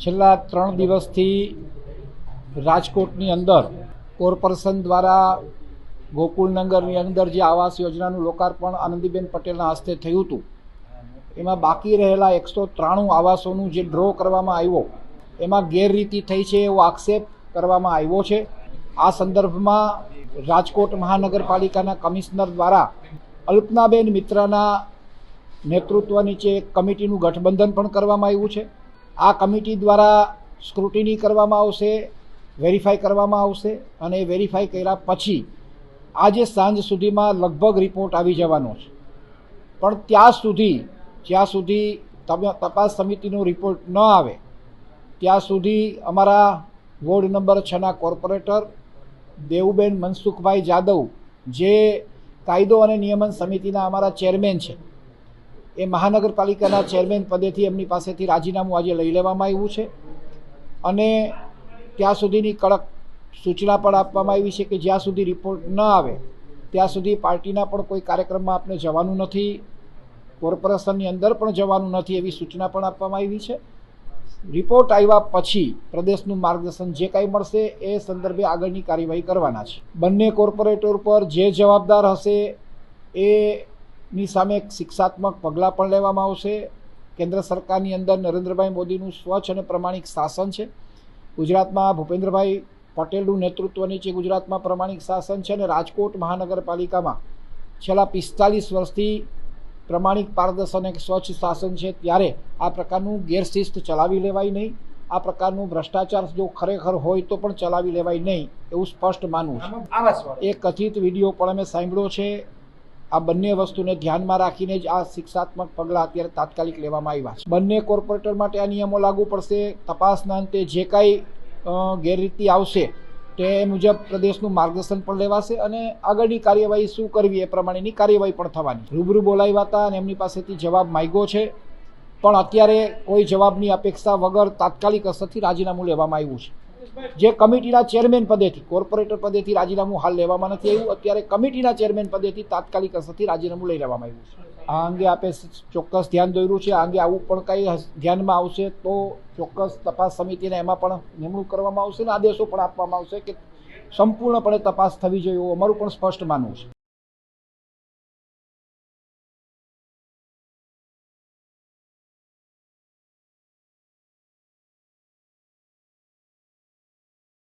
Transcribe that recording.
છેલ્લા ત્રણ દિવસથી રાજકોટની અંદર કોર્પોરેશન દ્વારા ગોકુળનગરની અંદર જે આવાસ યોજનાનું લોકાર્પણ આનંદીબેન પટેલના હસ્તે થયું હતું, એમાં બાકી રહેલા એકસો ત્રાણું આવાસોનું જે ડ્રો કરવામાં આવ્યો, એમાં ગેરરીતિ થઈ છે એવો આક્ષેપ કરવામાં આવ્યો છે. આ સંદર્ભમાં રાજકોટ મહાનગરપાલિકાના કમિશનર દ્વારા અલ્પનાબેન મિત્રના નેતૃત્વ નીચે એક કમિટીનું ગઠબંધન પણ કરવામાં આવ્યું છે. આ કમિટી દ્વારા સ્ક્રુટિની કરવામાં આવશે, વેરીફાઈ કરવામાં આવશે અને વેરીફાઈ કર્યા પછી આજે સાંજ સુધીમાં લગભગ રિપોર્ટ આવી જવાનો છે. પણ ત્યાં સુધી, જ્યાં સુધી તમે તપાસ સમિતિનો રિપોર્ટ ન આવે, ત્યાં સુધી અમારા વોર્ડ નંબર છના કોર્પોરેટર દેવુબેન મનસુખભાઈ જાદવ, જે કાયદો અને નિયમન સમિતિના અમારા ચેરમેન છે એ મહાનગરપાલિકાના ચેરમેન પદેથી એમની પાસેથી રાજીનામું આજે લઈ લેવામાં આવ્યું છે. અને ત્યાં સુધીની કડક સૂચના પણ આપવામાં આવી છે કે જ્યાં સુધી રિપોર્ટ ન આવે, ત્યાં સુધી પાર્ટીના પણ કોઈ કાર્યક્રમમાં આપણે જવાનું નથી, કોર્પોરેશનની અંદર પણ જવાનું નથી એવી સૂચના પણ આપવામાં આવી છે. રિપોર્ટ આવ્યા પછી પ્રદેશનું માર્ગદર્શન જે કાંઈ મળશે એ સંદર્ભે આગળની કાર્યવાહી કરવાના છે. બંને કોર્પોરેટર પર જે જવાબદાર હશે એની સામે શિક્ષાત્મક પગલાં પણ લેવામાં આવશે. કેન્દ્ર સરકારની અંદર નરેન્દ્રભાઈ મોદીનું સ્વચ્છ અને પ્રમાણિક શાસન છે. ગુજરાતમાં ભૂપેન્દ્રભાઈ પટેલનું નેતૃત્વ નીચે ગુજરાતમાં પ્રમાણિક શાસન છે અને રાજકોટ મહાનગરપાલિકામાં છેલ્લા પિસ્તાલીસ વર્ષથી પ્રમાણિક પારદર્શન અને સ્વચ્છ શાસન છે. ત્યારે આ પ્રકારનું ગેરશિસ્ત ચલાવી લેવાય નહીં. આ પ્રકારનું ભ્રષ્ટાચાર જો ખરેખર હોય તો પણ ચલાવી લેવાય નહીં એવું સ્પષ્ટ માનવું છે. એ કથિત વીડિયો પણ અમે સાંભળ્યો છે. આ બંને વસ્તુને ધ્યાનમાં રાખીને જ આ શિક્ષાત્મક પગલાં અત્યારે તાત્કાલિક લેવામાં આવ્યા છે. બંને કોર્પોરેટર માટે આ નિયમો લાગુ પડશે. તપાસના અંતે જે કાંઈ ગેરરીતિ આવશે તે મુજબ પ્રદેશનું માર્ગદર્શન પણ લેવાશે અને આગળની કાર્યવાહી શું કરવી એ પ્રમાણેની કાર્યવાહી પણ થવાની. રૂબરૂ બોલાવ્યા હતા અને એમની પાસેથી જવાબ માંગ્યો છે. પણ અત્યારે કોઈ જવાબની અપેક્ષા વગર તાત્કાલિક અસરથી રાજીનામું લેવામાં આવ્યું છે. જે કમિટીના ચેરમેન પદેથી, કોર્પોરેટર પદેથી રાજીનામું હાલ લેવામાં નથી આવ્યું. અત્યારે કમિટીના ચેરમેન પદેથી તાત્કાલિક અસરથી રાજીનામું લઈ લેવામાં આવ્યું છે. આ અંગે આપે ચોક્કસ ધ્યાન દોર્યું છે. આ અંગે આવું પણ કંઈ ધ્યાનમાં આવશે તો ચોક્કસ તપાસ સમિતિને એમાં પણ નિમણૂક કરવામાં આવશે અને આદેશો પણ આપવામાં આવશે કે સંપૂર્ણપણે તપાસ થવી જોઈએ એવું અમારું પણ સ્પષ્ટ માનવું છે.